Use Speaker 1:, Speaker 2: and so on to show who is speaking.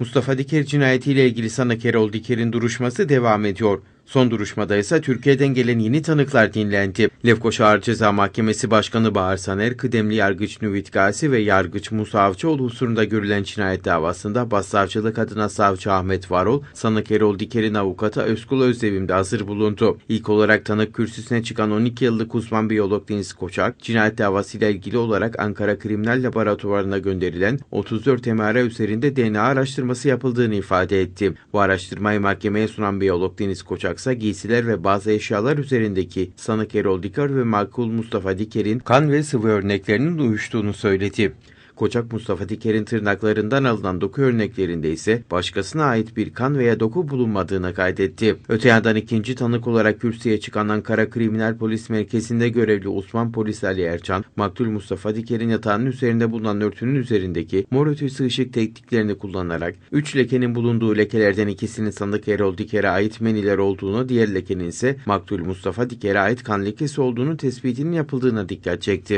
Speaker 1: Mustafa Diker cinayetiyle ilgili sanık Erol Diker'in duruşması devam ediyor. Son duruşmada ise Türkiye'den gelen yeni tanıklar dinlendi. Lefkoşa Ağır Ceza Mahkemesi Başkanı Bahar Saner, kıdemli yargıç Nüvit Gazi ve yargıç Musa Avcıoğlu husurunda görülen cinayet davasında başsavcılık adına savcı Ahmet Varol, sanık Erol Diker'in avukatı Özkul Özdevim'de hazır bulundu. İlk olarak tanık kürsüsüne çıkan 12 yıllık uzman biyolog Deniz Koçak, cinayet davasıyla ilgili olarak Ankara Kriminal Laboratuvarı'na gönderilen 34 MR üzerinde DNA araştırması yapıldığını ifade etti. Bu araştırmayı mahkemeye sunan biyolog Deniz Koçak ise giysiler ve bazı eşyalar üzerindeki sanık Erol Diker ve makul Mustafa Diker'in kan ve sıvı örneklerinin uyuştuğunu söyledi. Koçak Mustafa Diker'in tırnaklarından alınan doku örneklerinde ise başkasına ait bir kan veya doku bulunmadığını kaydetti. Öte yandan ikinci tanık olarak kürsüye çıkan Ankara Kriminal Polis Merkezi'nde görevli Osman Polis Ali Erçan, maktul Mustafa Diker'in yatağının üzerinde bulunan örtünün üzerindeki mor ötesi ışık tekniklerini kullanarak üç lekenin bulunduğu lekelerden ikisinin sanık Erol Diker'e ait meniler olduğunu, diğer lekenin ise maktul Mustafa Diker'e ait kan lekesi olduğunu tespitinin yapıldığına dikkat çekti.